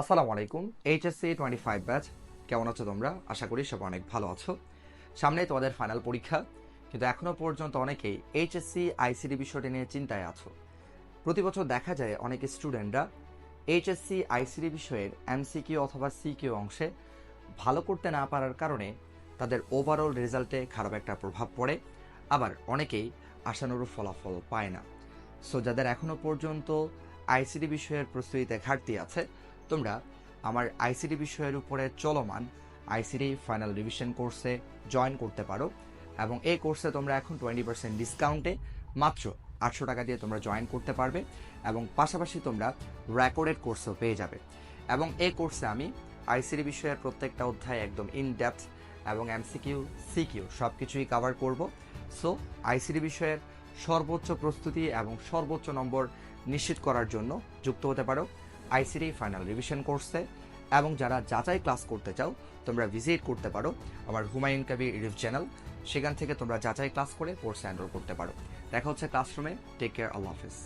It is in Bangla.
আসসালামু আলাইকুম, এইচএসসি টোয়েন্টি ফাইভ ব্যাচ, কেমন আছো তোমরা? আশা করি সব অনেক ভালো আছো। সামনে তোমাদের ফাইনাল পরীক্ষা, কিন্তু এখনও পর্যন্ত অনেকেই এইচএসসি আইসিডি বিষয়টি নিয়ে চিন্তায় আছো। প্রতি বছর দেখা যায় অনেক স্টুডেন্টরা এইচএসসি আইসিডি বিষয়ের এমসিকিউ অথবা সিকিউ অংশে ভালো করতে না পারার কারণে তাদের ওভারঅল রেজাল্টে খারাপ একটা প্রভাব পড়ে। আবার অনেকেই আশানুরূপ ফলাফল পায় না। সো যাদের এখনও পর্যন্ত আইসিডি বিষয়ের প্রস্তুতিতে ঘাটতি আছে তোমরা আমার আইসিডি বিষয়ের উপরে চলমান আইসিডি ফাইনাল রিভিশন কোর্সে জয়েন করতে পারো এবং এই কোর্সে তোমরা এখন টোয়েন্টি পার্সেন্ট ডিসকাউন্টে মাত্র আটশো টাকা দিয়ে তোমরা জয়েন করতে পারবে এবং পাশাপাশি তোমরা রেকর্ডেড কোর্সও পেয়ে যাবে। এবং এই কোর্সে আমি আইসিডি বিষয়ের প্রত্যেকটা অধ্যায় একদম ইন ডেপথ এবং এমসিকিউ সিকিউ সব কিছুই কভার করব। সো আইসিডি বিষয়ের সর্বোচ্চ প্রস্তুতি এবং সর্বোচ্চ নম্বর নিশ্চিত করার জন্য যুক্ত হতে পারো। আইসিডি ফাইনাল রিভিশন কোর্সে, এবং যারা যাচাই ক্লাস করতে চাও, তোমরা ভিজিট করতে পারো আমার হুমায়ুন কাবি ইউটিউব চ্যানেল। সেখান থেকে তোমরা যাচাই ক্লাস করে কোর্সে এনরোল করতে পারো। দেখা হচ্ছে ক্লাসরুমে টেক কেয়ার আল্লাহ হাফিজ।